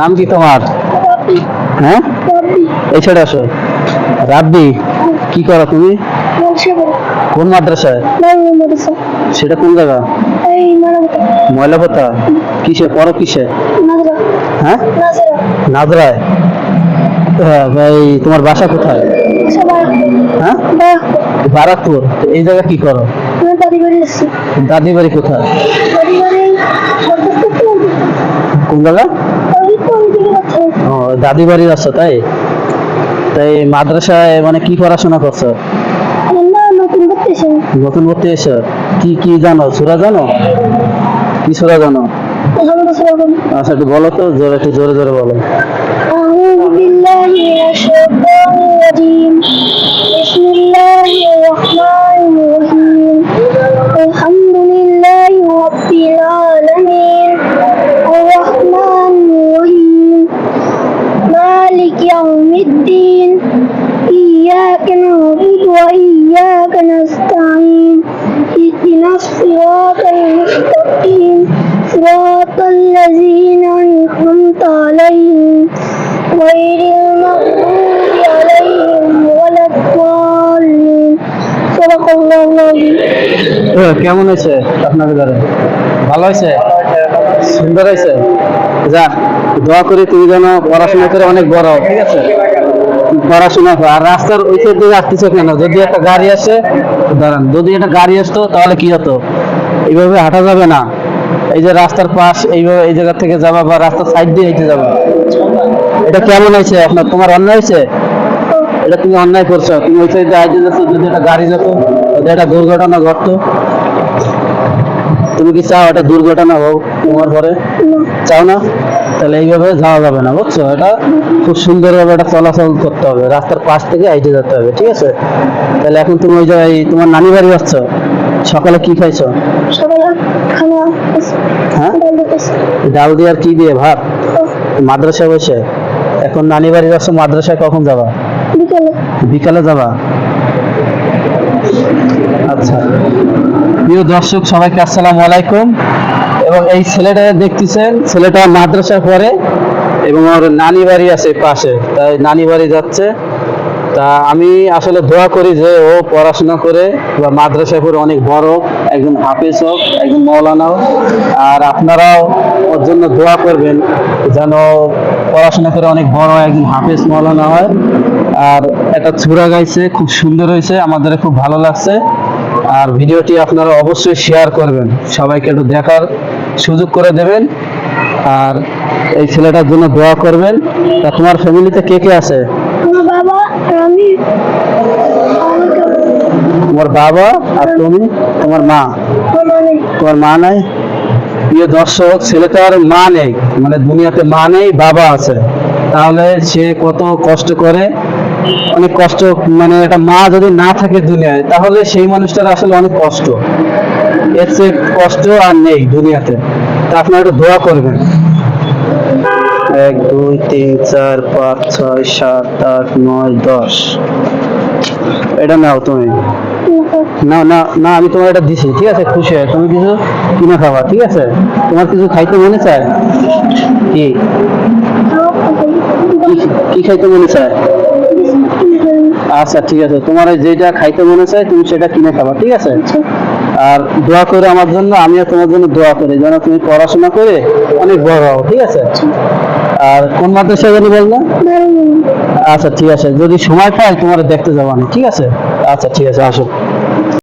নাম কি তোমার? হ্যাঁ? এই ছেড়ে আসো। রাব্বি, কি করো তুমি? কোন মাদ্রাসায়? সেটা কোন জায়গা? ময়লা পোতা কিসে কিসে? হ্যাঁ? হ্যাঁ ভাই, তোমার বাসা কোথায়? হ্যাঁ? বারাকপুর। এই জায়গা কি করো? দাদি বাড়ি কোথায়? কোন জায়গা? ও দাদি বাড়ির আছো তাই তাই মাদ্রাসায় মানে কি পড়াশোনা করছো নতুন ভর্তি এসো কি কি জানো সুরা জানো কি সুরা জানো আচ্ছা একটু বলো তো জোরে একটু জোরে জোরে বলো أعوذ بالله من الشيطان الرجيم مالك يوم الدين إياك نعبد وإياك نستعين اهدنا الصراط المستقيم صراط الذين أنعمت عليهم غير المغضوب عليهم ولا الضالين صدق الله العظيم এ, কেমন হয়েছে আপনার ঘরে ভালো হয়েছে সুন্দর হয়েছে যাক দোয়া করি তুমি যেন পড়াশোনা করে অনেক বড়। ঠিক আছে পড়াশোনা। আর রাস্তার ওই সাইড দিয়ে আসতেছো কেন? যদি একটা গাড়ি আসে, দাঁড়ান, যদি একটা গাড়ি আসতো, তাহলে কি হতো? এইভাবে হাঁটা যাবে না। এই যে রাস্তার পাশ, এইভাবে এই জায়গা থেকে যাবা বা রাস্তার সাইড দিয়ে হেঁটে যাবা। এটা কেমন হয়েছে আপনার? তোমার অন্যায় হয়েছে? এটা তুমি অন্যায় করছ। তুমি ওই সাইডে আইতে যাচ্ছ, যদি একটা গাড়ি যেত যদি একটা দুর্ঘটনা ঘটতো তুমি কি চাও এটা দুর্ঘটনা হোক তোমার পরে? চাও না? তাহলে এইভাবে যাওয়া যাবে না বুঝছ? এটা খুব সুন্দরভাবে এটা চলাচল করতে হবে। রাস্তার পাশ থেকে আইটে যেতে হবে ঠিক আছে? তাহলে এখন তুমি ওই জায়গায় তোমার নানি বাড়ি যাচ্ছ? সকালে কি খাইছো? খানা হ্যাঁ? ডাল দিয়ে আর কি দিয়ে? ভাত? মাদ্রাসায় বসে? এখন নানি বাড়ি যাচ্ছ মাদ্রাসায় কখন যাবা? বিকালে। বিকালে যাবা? আচ্ছা। প্রিয় দর্শক, সবাইকে আসসালামু আলাইকুম। এবং এই ছেলেটা দেখতেছেন, ছেলেটা মাদ্রাসা পড়ে এবং ওর নানি বাড়ি আছে পাশে। তাই নানি বাড়ি যাচ্ছে। তা আমি আসলে দোয়া করি যে ও পড়াশোনা করে বা মাদ্রাসায় করে অনেক বড় একজন হাফেজ হোক, একজন মৌলানা হোক। আর আপনারাও ওর জন্য দোয়া করবেন যেন পড়াশোনা করে অনেক বড় একজন হাফেজ মৌলানা হয়। আর একটা ছুরা গাইছে, খুব সুন্দর হয়েছে, আমাদের খুব ভালো লাগছে। আর ভিডিওটি আপনারা অবশ্যই শেয়ার করবেন। সবাইকে একটু দেখার সুযোগ করে দেবেন। আর এই ছেলেটার জন্য দোয়া করবেন। তা তোমার ফ্যামিলিতে কে কে আছে? তোমার বাবা আর তুমি? তোমার মা? তোমার মা নাই? প্রিয় দর্শক ছেলেটার মা নেই। মানে দুনিয়াতে মা নেই বাবা আছে। তাহলে সে কত কষ্ট করে অনেক কষ্ট মানে একটা মা যদি না থাকে দুনিয়ায় তাহলে সেই মানুষটার আসলে অনেক কষ্ট। এর চেয়ে কষ্ট আর নেই দুনিয়াতে। তা আপনারা একটু দোয়া করবেন। এক দুই তিন চার পাঁচ ছয় সাত আট নয় দশ। এটা নাও তুমি। না না না আমি তোমার এটা দিছি ঠিক আছে? খুশি হয় তুমি কিছু কিনে খাবা ঠিক আছে? তোমার কিছু খাইতে মনে চায়? কি? কি- কি খাইতে মনে চায়? আচ্ছা ঠিক আছে। তোমার যেটা খাইতে মনে চায় তুমি সেটা কিনে খাবা ঠিক আছে? আর দোয়া করে আমার জন্য আমিও তোমার জন্য দোয়া করি যেন তুমি পড়াশোনা করে অনেক বড় হও ঠিক আছে? আর কোন মাদ্রাসা জানি বললে আচ্ছা ঠিক আছে। যদি সময় পাই তোমার দেখতে যাব আমি ঠিক আছে? আচ্ছা ঠিক আছে আসো।